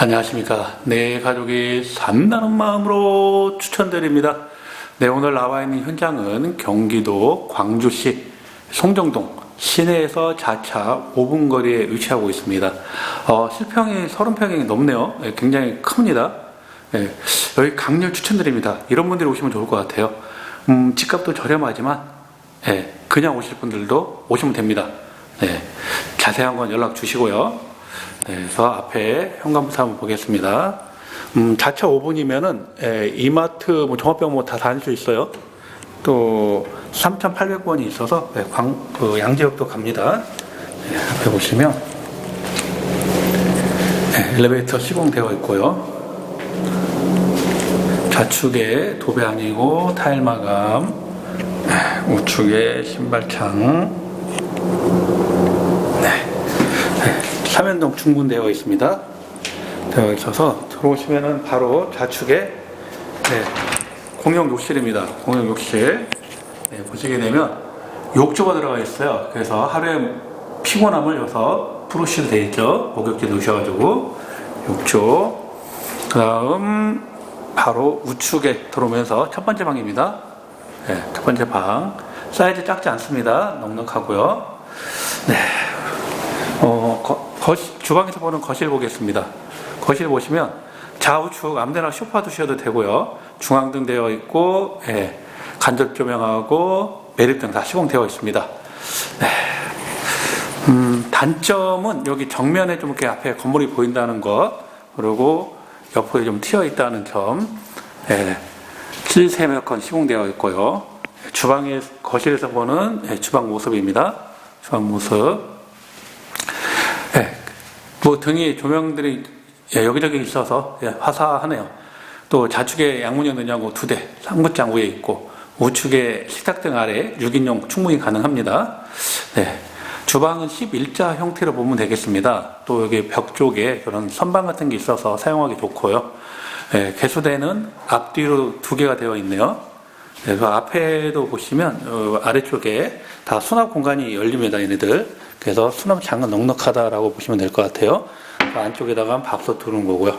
안녕하십니까. 내 가족이 산다는 마음으로 추천드립니다. 네, 오늘 나와 있는 현장은 경기도 광주시 송정동 시내에서 자차 5분 거리에 위치하고 있습니다. 어, 실평이 30평이 넘네요. 예, 굉장히 큽니다. 예, 여기 강렬 추천드립니다. 이런 분들이 오시면 좋을 것 같아요. 음, 집값도 저렴하지만, 예, 그냥 오실 분들도 오시면 됩니다. 네, 자세한 건 연락 주시고요. 네, 그래서 앞에 현관부터 한번 보겠습니다. 음, 자차 5분이면은 이마트, 뭐 종합병원 뭐 다 다닐 수 있어요. 또 3,800원이 있어서 네, 광, 그 양지역도 갑니다. 네, 앞에 보시면 네, 엘리베이터 시공되어 있고요. 좌측에 도배 아니고 타일 마감, 네, 우측에 신발창, 삼연동 충분되어 있습니다. 되어 있어서 들어오시면은 바로 좌측에 네, 공용 욕실입니다. 공용 욕실. 네, 보시게 되면 욕조가 들어가 있어요. 그래서 하루에 피곤함을 여기서 푸르시도 되어 있죠. 목욕지 넣으셔가지고 욕조. 그 다음 바로 우측에 들어오면서 첫 번째 방입니다. 네, 첫 번째 방. 사이즈 작지 않습니다. 넉넉하고요. 네. 어, 거, 거실, 주방에서 보는 거실 보겠습니다. 거실 보시면 좌우측 아무데나 소파 두셔도 되고요. 중앙등 되어 있고 예, 간접 조명하고 매립등 다 시공되어 있습니다. 네. 음, 단점은 여기 정면에 좀 이렇게 앞에 건물이 보인다는 것 그리고 옆에 좀 튀어 있다는 점. 예, 실세면건 시공되어 있고요. 주방에 거실에서 보는 예, 주방 모습입니다. 주방 모습. 예, 뭐 등이 조명들이 예, 여기저기 있어서 예, 화사하네요. 또 좌측에 양문형 냉장고 두 대, 상부장 위에 있고 우측에 식탁등 아래 6인용 충분히 가능합니다. 네. 주방은 11자 형태로 보면 되겠습니다. 또 여기 벽 쪽에 그런 선반 같은 게 있어서 사용하기 좋고요. 예, 개수대는 앞뒤로 두 개가 되어 있네요. 그래서 앞에도 보시면 어, 아래쪽에 다 수납 공간이 열립니다. 얘네들. 그래서 수납 장은 넉넉하다라고 보시면 될 것 같아요. 그 안쪽에다가 밥솥 두는 거고요.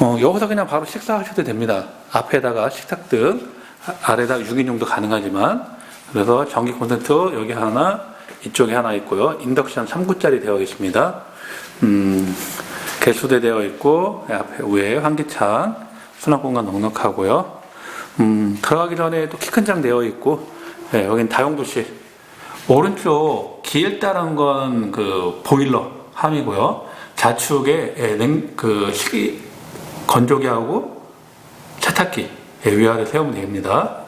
어, 여기서 그냥 바로 식사하셔도 됩니다. 앞에다가 식탁등, 아- 아래다 6인용도 가능하지만 그래서 전기 콘센트 여기 하나, 이쪽에 하나 있고요. 인덕션 3구짜리 되어 있습니다. 음, 개수대 되어 있고 앞에 위에 환기창, 수납 공간 넉넉하고요. 음, 들어가기 전에 또 키 큰 장 되어 있고 예, 여긴 다용도실 오른쪽 길 따른 건그 보일러 함이고요. 좌측에 예, 냉, 그 식기 건조기하고 세탁기 예, 위아래 세우면 됩니다.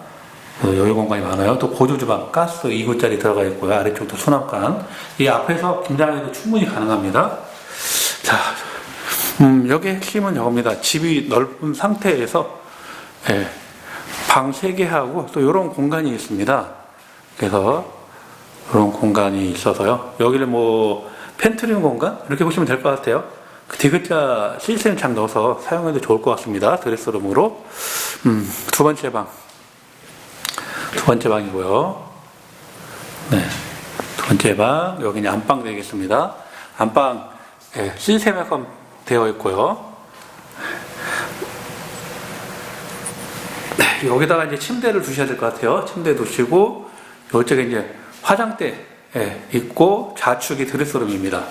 어, 여유 공간이 많아요. 또 보조 주방 가스 2구짜리 들어가 있고요. 아래쪽도 수납관. 이 앞에서 김장해도 충분히 가능합니다. 자, 음, 여기 핵심은 이겁니다. 집이 넓은 상태에서 예, 방 3개 하고 또 이런 공간이 있습니다. 그래서 이런 공간이 있어서요. 여기를 뭐 펜트리움 공간 이렇게 보시면 될 것 같아요. 그 디귿자 시스템 창 넣어서 사용해도 좋을 것 같습니다. 드레스룸으로 음, 두 번째 방, 두 번째 방이고요. 네, 두 번째 방 여기는 안방 되겠습니다. 안방 예, 시스템 에건 되어 있고요. 네, 여기다가 이제 침대를 두셔야 될 것 같아요. 침대 두시고 이쪽에 이제 화장대 예, 있고 좌측이 드레스룸입니다.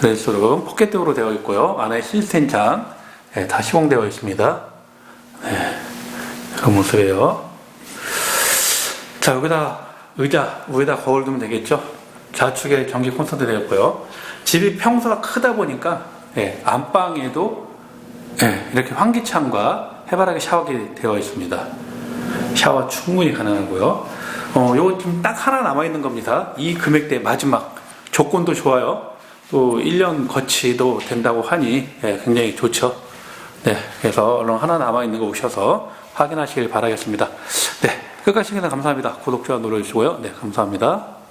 드레스룸 포켓도어로 되어 있고요. 안에 시스템장 예, 다 시공되어 있습니다. 네, 이런 모습이에요. 자 여기다 의자 위에다 거울 두면 되겠죠. 좌측에 전기 콘센트 되어 있고요. 집이 평수가 크다 보니까 예, 안방에도 예, 이렇게 환기창과 해바라기 샤워기 되어 있습니다. 샤워 충분히 가능하고요. 어, 요거 지금 딱 하나 남아있는 겁니다. 이 금액대 마지막. 조건도 좋아요. 또 1년 거치도 된다고 하니 예, 굉장히 좋죠. 네, 그래서 얼른 하나 남아있는 거 오셔서 확인하시길 바라겠습니다. 네, 끝까지 시청해 감사합니다. 구독, 좋아요 눌러주시고요. 네, 감사합니다.